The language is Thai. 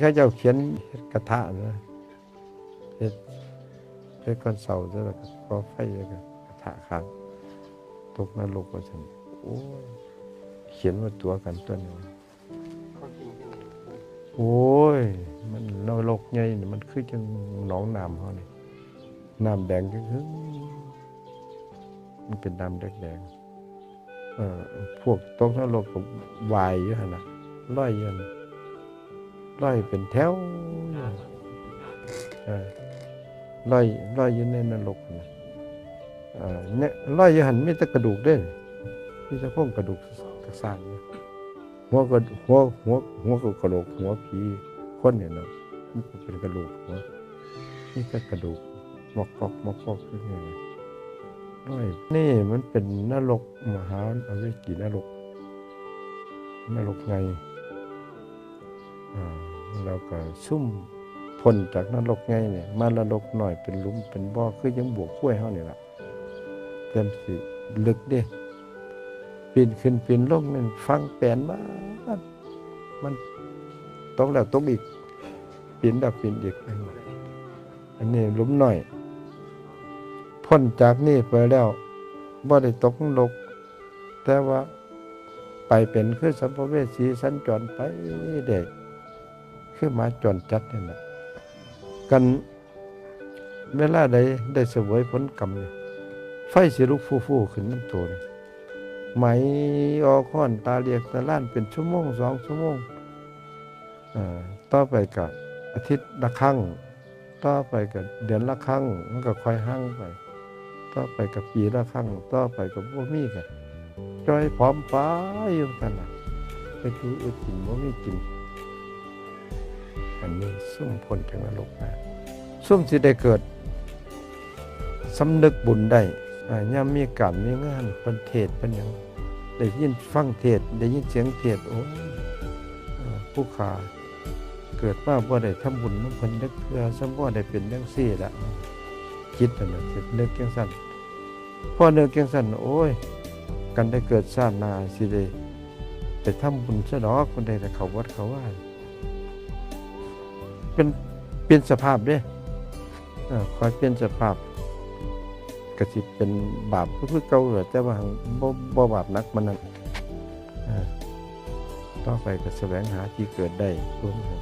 เขาเจ้าเขียนเฮ็ดกระทะนะเฮ็ดเฮ็ดก้อนเสาแล้วก็ก่อไฟแล้วก็กระทะข้างตกนรกว่าซั่นโอ้ยเขียนว่าตัวกันตัวนี้เขาจริงที่ไหนโอ้ย มันนรกใหญ่นี่มันคือจังหนองน้ำเฮานี่น้ำแดงจังคือมันเป็นน้ำแดงๆเอ่อพวกตกนรกก็วายอยู่หั่นน่ะลอยอยู่หั่น ลอยเป็นแถวอยู่เออลอยลอยอยู่ในนรกน่ะเอ่อเนี่ยลอยอยู่หั่นมีแต่กระดูกเด้มีแต่พวกกระดูกกระสร้างอยู่หัวก็หัวหัวหัวก็กระโหลกหัวผีคนเนี่ยเนาะมันก็เป็นกระดูกหัวนี่ก็กระดูกมอกกอกมอกกอกขึ้นไงน้อยนี่มันเป็นนรกมหาเอาไว้กี่นรกนรกไง อ่าก็ซุ่มพ้นจากนรกไงเนี่ยมานรกหน่อยเป็นลุมเป็นบ่อคือยังบวกขั้วเฮานี่ล่ะเต็มสิลึกเด้ปีนขึ้นปีนลงนั่นฟังแปลนมามันตกแล้วตกอีกปีนแล้วปีนอีกอันนี้ลุมหน่อย พ้นจากนี่ไปแล้วบ่ได้ตกนรกแต่ว่าไปเป็นคือสัมภเวสีสัญจรไปเด็ก คือหมาจรจัดนี่แหละกันเวลาใดได้เสวยผลกรรมเนี่ยไฟสิลุกฟู่ๆขึ้นน้ำตัวนี่ไหมออค้อนตาเรียกตาล้านเป็นชั่วโมงสองชั่วโมงอ่าต่อไปกับอาทิตย์ละครั้ง ต่อไปกับเดือนละครั้ง มันก็ค่อยหั่งไป ต่อไปกับปีละครั้ง ต่อไปกับบ่มีกันจอยพร้อมฟ้าอยู่กันน่ะไปดูอึดกินบ่มีกิน อันนี้ซุ่มพ้นจากนรกมาซุ่มสิได้เกิดสำนึกบุญได้ย่ามมีการมีงานเป็นเทศเป็นอย่างได้ยินฟังเทศได้ยินเสียงเทศโอ้ยอ่าผู้ขาเกิดมาบ่ได้ทำบุญน้ำเพิ่นนึกเพื่อสมบ่ได้เป็นจังซี่ละคิดนั่นน่ะสินึกจังซั่นพอนึกจังซั่นโอ้ย กันได้เกิดชาติหน้าสิได้ไปทำบุญซะดอกคนใดแต่เขาวัดเขาว่า เป็นเปลี่ยนสภาพเด้อคอยเปลี่ยนสภาพก็สิเป็นบาปคือเก่าเหรอแต่ว่าบ่บ่บาปนักมันนั่นอ่าต่อไปก็แสวงหาที่เกิดได้รวมกัน